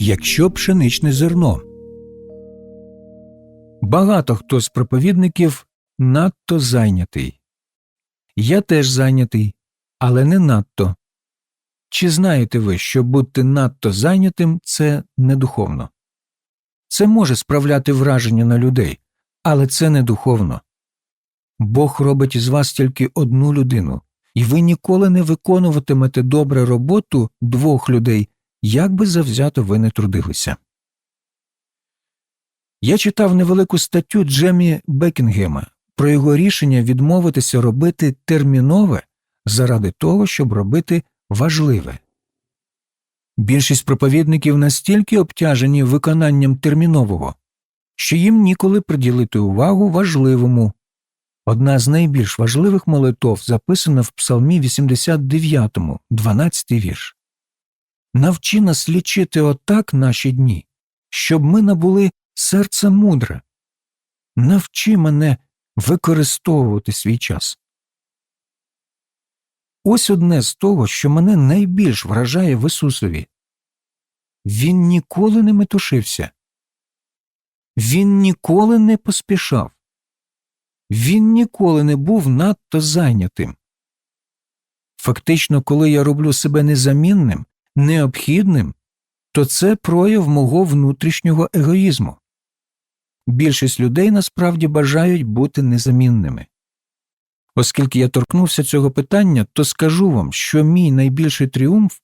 якщо пшеничне зерно. Багато хто з проповідників надто зайнятий. Я теж зайнятий, але не надто. Чи знаєте ви, що бути надто зайнятим це недуховно? Це може справляти враження на людей, але це не духовно. Бог робить із вас тільки одну людину, і ви ніколи не виконуватимете добре роботу двох людей, як би завзято ви не трудилися. Я читав невелику статтю Джемі Бекінгема про його рішення відмовитися робити термінове заради того, щоб робити важливе. Більшість проповідників настільки обтяжені виконанням термінового, що їм ніколи приділити увагу важливому. Одна з найбільш важливих молитов записана в Псалмі 89, 12 вірш. Навчи нас лічити отак наші дні, щоб ми набули серце мудре. Навчи мене використовувати свій час. Ось одне з того, що мене найбільш вражає в Ісусові. Він ніколи не метушився. Він ніколи не поспішав. Він ніколи не був надто зайнятим. Фактично, коли я роблю себе незамінним, необхідним, то це прояв мого внутрішнього егоїзму. Більшість людей насправді бажають бути незамінними. Оскільки я торкнувся цього питання, то скажу вам, що мій найбільший тріумф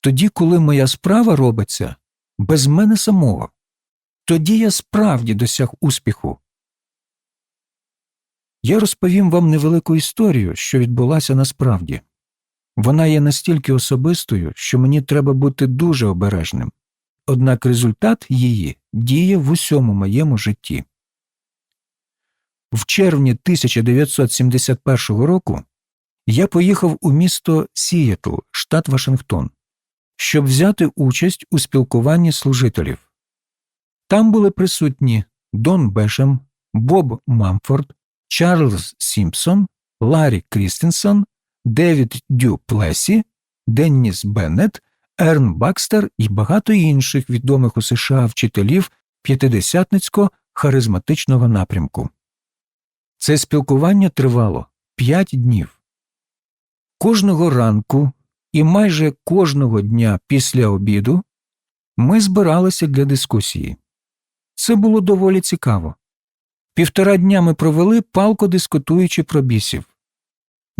тоді, коли моя справа робиться без мене самого, тоді я справді досяг успіху. Я розповім вам невелику історію, що відбулася насправді. Вона є настільки особистою, що мені треба бути дуже обережним, однак результат її діє в усьому моєму житті. В червні 1971 року я поїхав у місто Сієтл, штат Вашингтон, щоб взяти участь у спілкуванні служителів. Там були присутні Дон Бешем, Боб Мамфорд, Чарльз Сімпсон, Ларі Крістенсон, Девід Дю Плесі, Денніс Беннет, Ерн Бакстер і багато інших відомих у США вчителів п'ятидесятницького харизматичного напрямку. Це спілкування тривало п'ять днів. Кожного ранку і майже кожного дня після обіду ми збиралися для дискусії. Це було доволі цікаво. Півтора дня ми провели палко дискутуючи про бісів.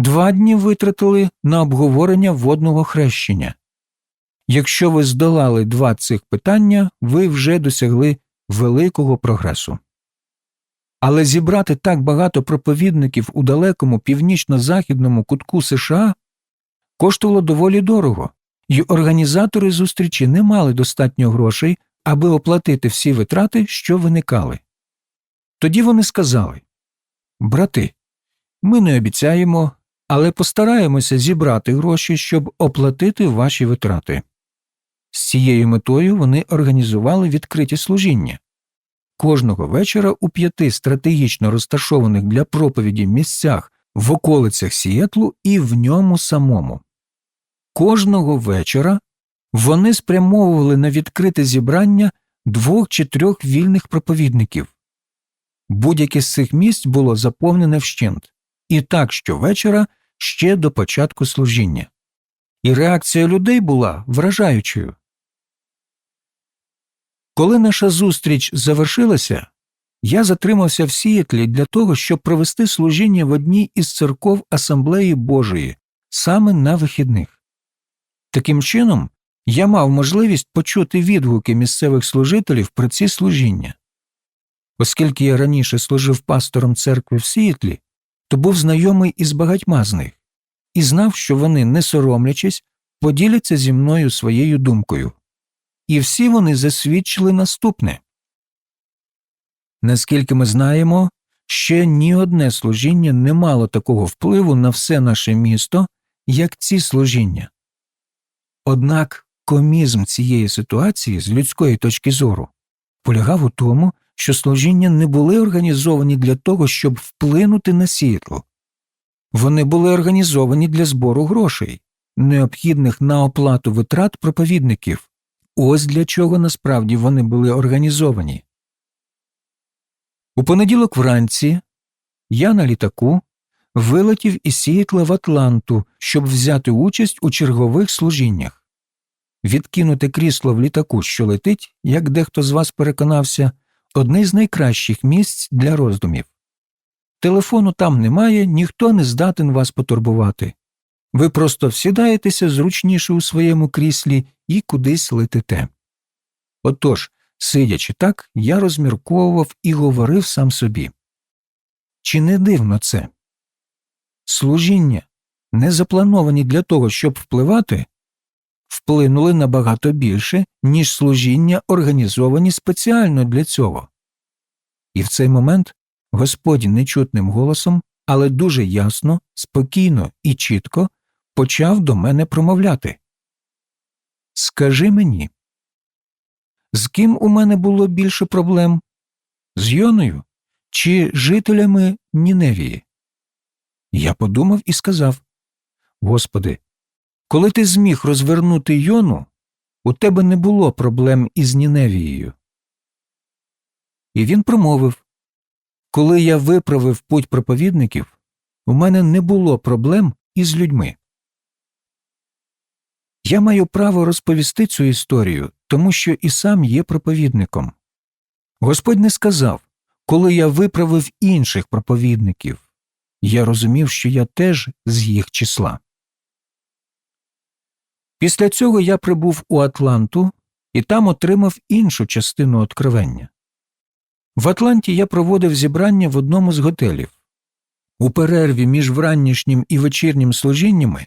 Два дні витратили на обговорення водного хрещення. Якщо ви здолали два цих питання, ви вже досягли великого прогресу. Але зібрати так багато проповідників у далекому північно-західному кутку США коштувало доволі дорого, і організатори зустрічі не мали достатньо грошей, аби оплатити всі витрати, що виникали. Тоді вони сказали Брати, ми не обіцяємо, але постараємося зібрати гроші, щоб оплатити ваші витрати. З цією метою вони організували відкриті служіння. Кожного вечора у п'яти стратегічно розташованих для проповіді місцях в околицях Сієтлу і в ньому самому. Кожного вечора вони спрямовували на відкрите зібрання двох чи трьох вільних проповідників. Будь-яке з цих місць було заповнене вщент, і так щовечора ще до початку служіння. І реакція людей була вражаючою. Коли наша зустріч завершилася, я затримався в Сієтлі для того, щоб провести служіння в одній із церков Асамблеї Божої саме на вихідних. Таким чином, я мав можливість почути відгуки місцевих служителів про ці служіння. Оскільки я раніше служив пастором церкви в Сієтлі, то був знайомий із багатьма з них і знав, що вони, не соромлячись, поділяться зі мною своєю думкою. І всі вони засвідчили наступне наскільки ми знаємо, ще ні одне служіння не мало такого впливу на все наше місто, як ці служіння. Однак комізм цієї ситуації з людської точки зору полягав у тому, що служіння не були організовані для того, щоб вплинути на світло. Вони були організовані для збору грошей, необхідних на оплату витрат проповідників, ось для чого насправді вони були організовані. У понеділок вранці я на літаку вилетів із Сієтла в Атланту, щоб взяти участь у чергових служіннях. Відкинути крісло в літаку, що летить, як дехто з вас переконався, одне з найкращих місць для роздумів. Телефону там немає, ніхто не здатен вас потурбувати. Ви просто всідаєтеся зручніше у своєму кріслі і кудись летите. Отож, сидячи так, я розмірковував і говорив сам собі. Чи не дивно це? Служіння, не заплановані для того, щоб впливати, вплинули набагато більше, ніж служіння, організовані спеціально для цього. І в цей момент Господь нечутним голосом, але дуже ясно, спокійно і чітко почав до мене промовляти Скажи мені, з ким у мене було більше проблем? З Йоною чи жителями Ніневії? Я подумав і сказав Господи, коли ти зміг розвернути Йону, у тебе не було проблем із Ніневією. І він промовив Коли я виправив путь проповідників, у мене не було проблем із людьми. Я маю право розповісти цю історію, тому що і сам є проповідником. Господь не сказав, коли я виправив інших проповідників, я розумів, що я теж з їх числа. Після цього я прибув у Атланту і там отримав іншу частину откровення. В Атланті я проводив зібрання в одному з готелів. У перерві між вранішнім і вечірнім служіннями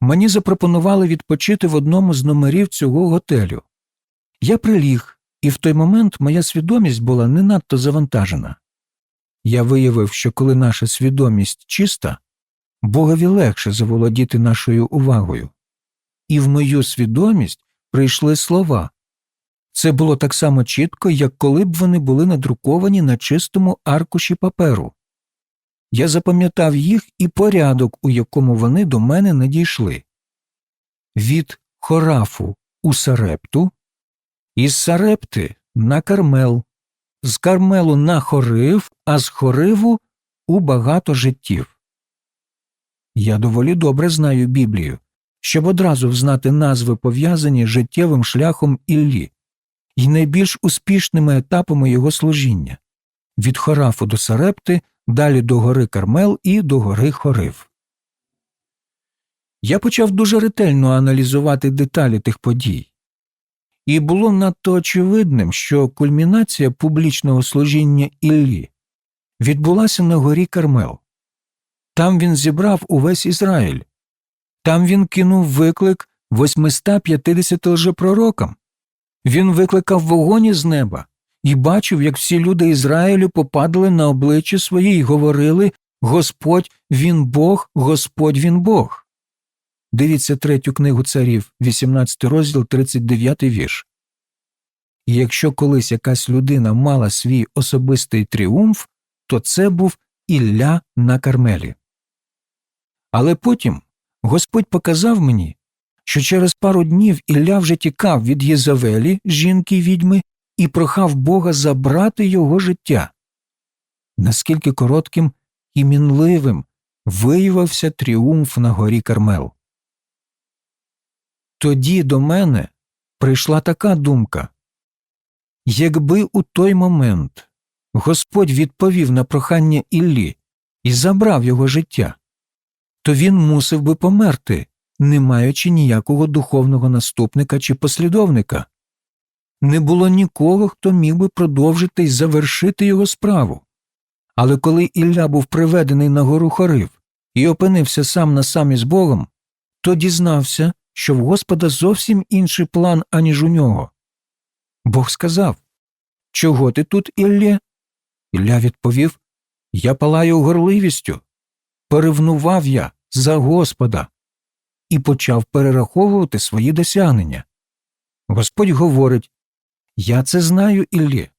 мені запропонували відпочити в одному з номерів цього готелю. Я приліг, і в той момент моя свідомість була не надто завантажена. Я виявив, що коли наша свідомість чиста, Богові легше заволодіти нашою увагою. І в мою свідомість прийшли слова. Це було так само чітко, як коли б вони були надруковані на чистому аркуші паперу. Я запам'ятав їх і порядок, у якому вони до мене надійшли від Хорафу у Сарепту, із Сарепти на Кармел, з Кармелу на Хорив, а з Хориву у багато життів. Я доволі добре знаю Біблію, щоб одразу взнати назви, пов'язані з життєвим шляхом Іллі і найбільш успішними етапами його служіння від Хорафу до Сарепти далі до гори Кармел і до гори Хорив. Я почав дуже ретельно аналізувати деталі тих подій, і було надто очевидним, що кульмінація публічного служіння Іллі відбулася на горі Кармел. Там він зібрав увесь Ізраїль, там він кинув виклик 850 лжепророкам, він викликав вогонь із неба і бачив, як всі люди Ізраїлю попадали на обличчя свої й говорили Господь він Бог, Господь він Бог. Дивіться третю книгу царів, 18 розділ, 39 вірш. І якщо колись якась людина мала свій особистий тріумф, то це був Ілля на Кармелі. Але потім Господь показав мені, що через пару днів Ілля вже тікав від Єзавелі, жінки відьми, і прохав Бога забрати його життя. Наскільки коротким і мінливим виявився тріумф на горі Кармел. Тоді до мене прийшла така думка якби у той момент Господь відповів на прохання Іллі і забрав його життя, то він мусив би померти, не маючи ніякого духовного наступника чи послідовника не було нікого, хто міг би продовжити й завершити його справу. Але коли Ілля був приведений на гору Хорив і опинився сам на сам із Богом, то дізнався, що в Господа зовсім інший план, аніж у нього. Бог сказав Чого ти тут, Іллє? Ілля відповів Я палаю горливістю. Перевнував я за Господа і почав перераховувати свої досягнення. Господь говорить я це знаю, Іллі,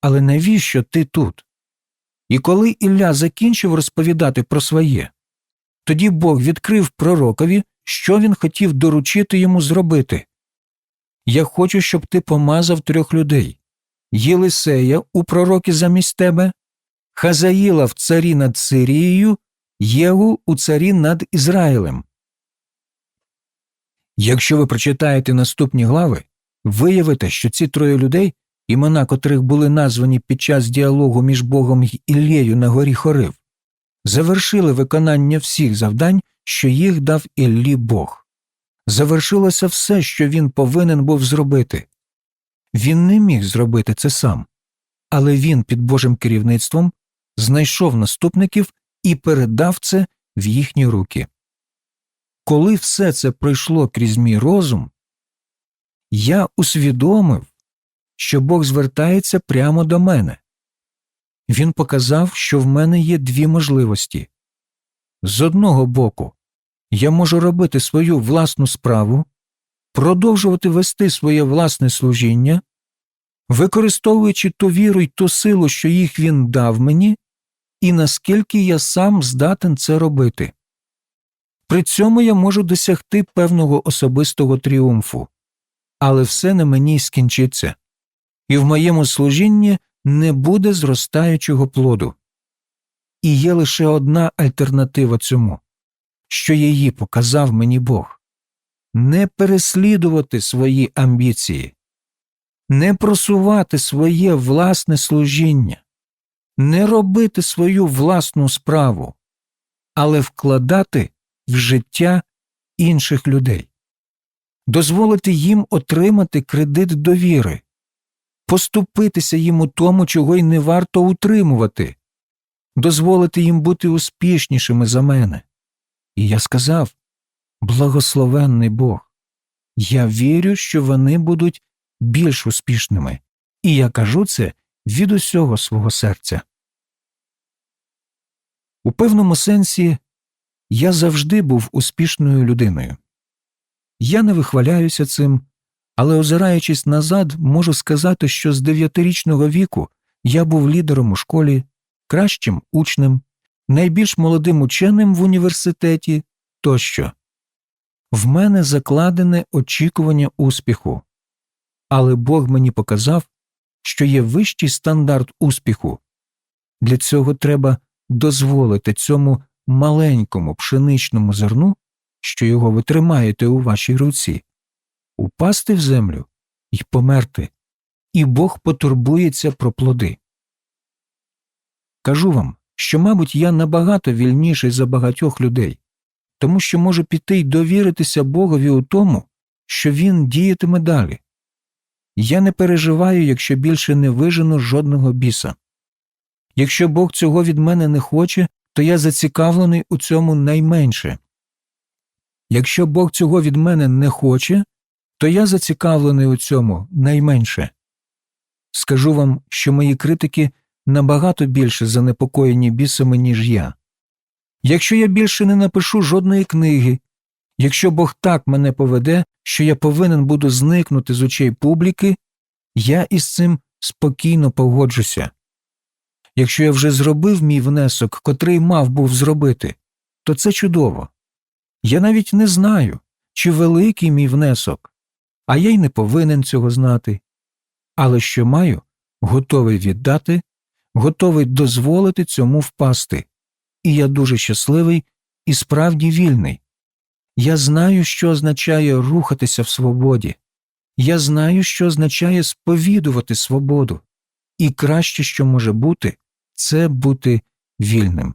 але навіщо ти тут? І коли Ілля закінчив розповідати про своє, тоді Бог відкрив пророкові, що він хотів доручити йому зробити. я хочу, щоб ти помазав трьох людей Єлисея у пророки замість тебе, Хазаїла в царі над Сирією, Єгу у царі над Ізраїлем. Якщо ви прочитаєте наступні глави, виявите, що ці троє людей, імена котрих були названі під час діалогу між Богом і Іллєю на горі Хорив, завершили виконання всіх завдань, що їх дав Іллі Бог. Завершилося все, що він повинен був зробити. Він не міг зробити це сам, але він під Божим керівництвом знайшов наступників і передав це в їхні руки. Коли все це пройшло крізь мій розум, я усвідомив, що Бог звертається прямо до мене. Він показав, що в мене є дві можливості. З одного боку, я можу робити свою власну справу, продовжувати вести своє власне служіння, використовуючи ту віру й ту силу, що їх він дав мені, і наскільки я сам здатен це робити. При цьому я можу досягти певного особистого тріумфу, але все на мені скінчиться, і в моєму служінні не буде зростаючого плоду. І є лише одна альтернатива цьому, що її показав мені Бог не переслідувати свої амбіції, не просувати своє власне служіння, не робити свою власну справу, але вкладати в життя інших людей, дозволити їм отримати кредит довіри, поступитися їм у тому, чого й не варто утримувати, дозволити їм бути успішнішими за мене. І я сказав благословенний Бог, я вірю, що вони будуть більш успішними, і я кажу це від усього свого серця. У певному сенсі я завжди був успішною людиною. Я не вихваляюся цим, але, озираючись назад, можу сказати, що з дев'ятирічного віку я був лідером у школі, кращим учнем, найбільш молодим ученим в університеті тощо. В мене закладене очікування успіху, але Бог мені показав, що є вищий стандарт успіху. Для цього треба дозволити цьому маленькому пшеничному зерну, що його ви тримаєте у вашій руці, упасти в землю і померти, і Бог потурбується про плоди. Кажу вам, що, мабуть, я набагато вільніший за багатьох людей, тому що можу піти й довіритися Богові у тому, що він діятиме далі. Я не переживаю, якщо більше не вижену жодного біса. Якщо Бог цього від мене не хоче, то я зацікавлений у цьому найменше. Якщо Бог цього від мене не хоче, то я зацікавлений у цьому найменше. Скажу вам, що мої критики набагато більше занепокоєні бісами, ніж я. Якщо я більше не напишу жодної книги, якщо Бог так мене поведе, що я повинен буду зникнути з очей публіки, я із цим спокійно погоджуся. Якщо я вже зробив мій внесок, котрий мав був зробити, то це чудово. Я навіть не знаю, чи великий мій внесок, а я й не повинен цього знати. Але що маю, готовий віддати, готовий дозволити цьому впасти, і я дуже щасливий і справді вільний. Я знаю, що означає рухатися в свободі. Я знаю, що означає сповідувати свободу, і краще, що може бути, це бути вільним.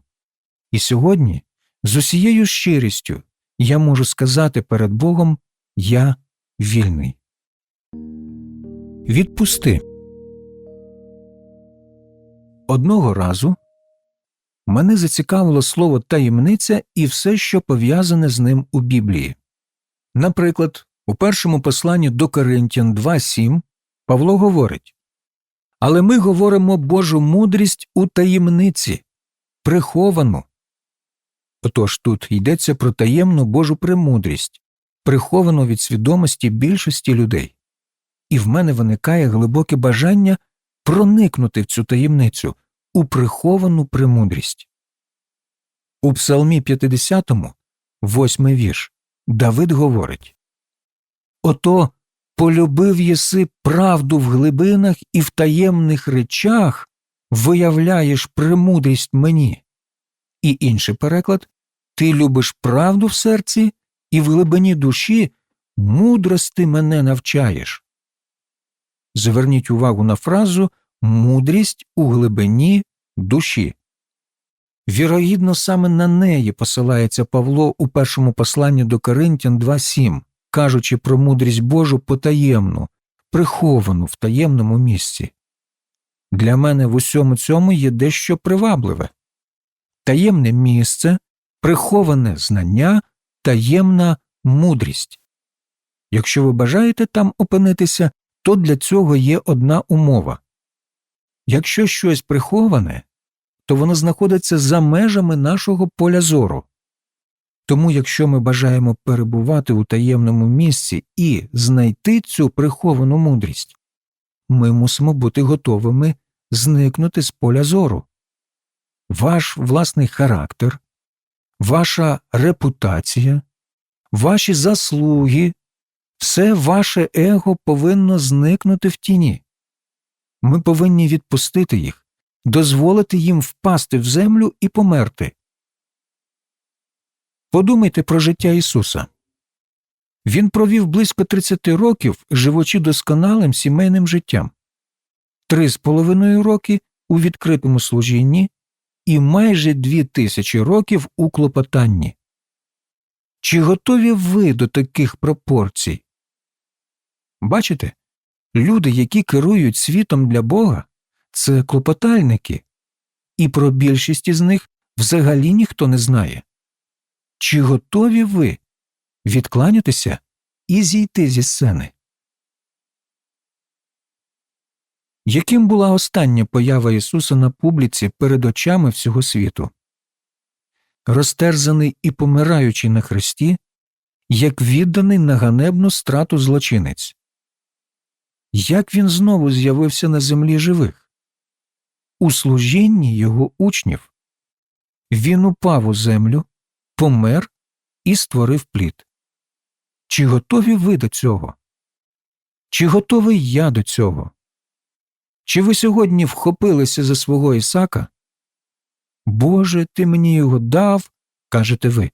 І сьогодні, з усією щирістю, я можу сказати перед Богом Я вільний. Відпусти. Одного разу мене зацікавило слово таємниця і все, що пов'язане з ним у Біблії. Наприклад, у першому посланні до Коринтян 2.7 Павло говорить Але ми говоримо Божу мудрість у таємниці, приховану. Отож тут йдеться про таємну Божу премудрість, приховану від свідомості більшості людей, і в мене виникає глибоке бажання проникнути в цю таємницю у приховану премудрість. У Псалмі 50, восьмий вірш, Давид говорить Ото полюбив єси правду в глибинах і в таємних речах виявляєш премудрість мені. І інший переклад Ти любиш правду в серці і в глибині душі мудрости мене навчаєш. Зверніть увагу на фразу мудрість у глибині душі. Вірогідно, саме на неї посилається Павло у першому посланні до Коринтян 2.7, кажучи про мудрість Божу потаємну, приховану в таємному місці. Для мене в усьому цьому є дещо привабливе таємне місце, приховане знання, таємна мудрість. Якщо ви бажаєте там опинитися, то для цього є одна умова якщо щось приховане, то воно знаходиться за межами нашого поля зору. Тому, якщо ми бажаємо перебувати у таємному місці і знайти цю приховану мудрість, ми мусимо бути готовими зникнути з поля зору. Ваш власний характер, ваша репутація, ваші заслуги, все ваше его повинно зникнути в тіні. Ми повинні відпустити їх, дозволити їм впасти в землю і померти. Подумайте про життя Ісуса. Він провів близько 30 років, живучи досконалим сімейним життям, три з половиною роки у відкритому служінні і майже дві тисячі років у клопотанні. Чи готові ви до таких пропорцій? Бачите, люди, які керують світом для Бога, це клопотальники, і про більшість із них взагалі ніхто не знає. Чи готові ви відкланятися і зійти зі сцени? Яким була остання поява Ісуса на публіці перед очами всього світу? Розтерзаний і помираючий на хресті, як відданий на ганебну страту злочинець. Як він знову з'явився на землі живих? У служінні його учнів він упав у землю, помер і створив плід. Чи готові ви до цього? Чи готовий я до цього? Чи ви сьогодні вхопилися за свого Ісака? Боже, ти мені його дав, кажете ви.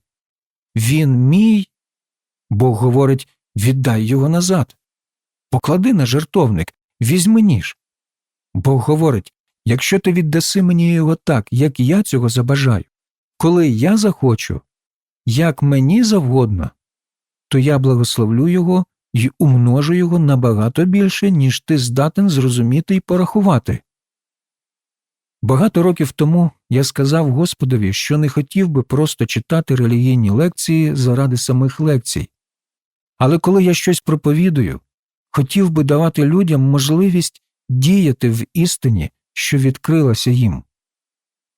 Він мій. Бог говорить віддай його назад. Поклади на жертовник, візьми ніж. Бог говорить якщо ти віддаси мені його так, як я цього забажаю, коли я захочу, як мені завгодно, то я благословлю його і умножу його набагато більше, ніж ти здатен зрозуміти і порахувати. Багато років тому я сказав Господові, що не хотів би просто читати релігійні лекції заради самих лекцій. Але коли я щось проповідую, хотів би давати людям можливість діяти в істині, що відкрилася їм.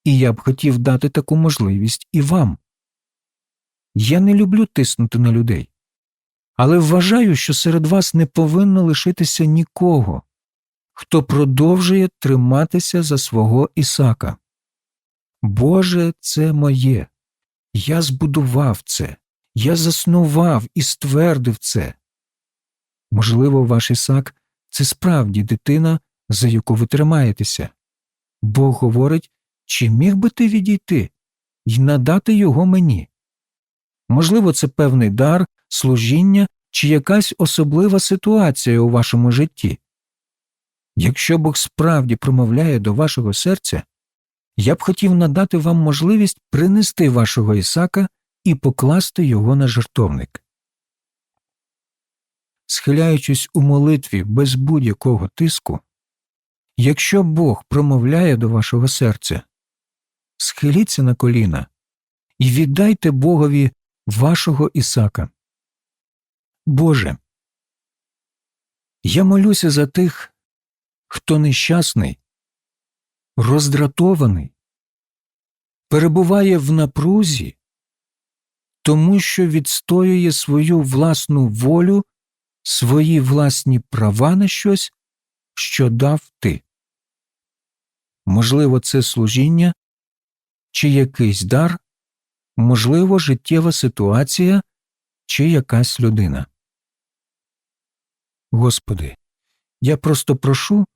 І я б хотів дати таку можливість і вам. Я не люблю тиснути на людей, але вважаю, що серед вас не повинно лишитися нікого, хто продовжує триматися за свого Ісака. Боже, це моє. Я збудував це, я заснував і ствердив це. Можливо, ваш Ісак це справді дитина, за яку ви тримаєтеся. Бог говорить, чи міг би ти відійти і надати його мені? Можливо, це певний дар, служіння чи якась особлива ситуація у вашому житті. Якщо Бог справді промовляє до вашого серця, я б хотів надати вам можливість принести вашого Ісака і покласти його на жертовник. Схиляючись у молитві без будь-якого тиску, якщо Бог промовляє до вашого серця, схиліться на коліна і віддайте Богові вашого Ісака. Боже, я молюся за тих, хто нещасний, роздратований, перебуває в напрузі, тому що відстоює свою власну волю, свої власні права на щось, що дав ти. Можливо, це служіння чи якийсь дар, можливо, життєва ситуація чи якась людина. Господи, я просто прошу,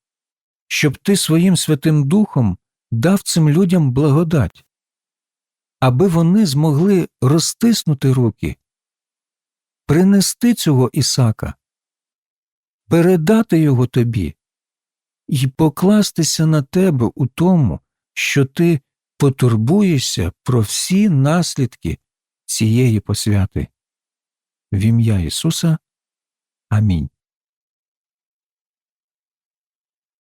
щоб Ти своїм Святим Духом дав цим людям благодать, аби вони змогли розтиснути руки, принести цього Ісака, передати його тобі і покластися на тебе у тому, що ти потурбуєшся про всі наслідки цієї посвяти. В ім'я Ісуса. Амінь.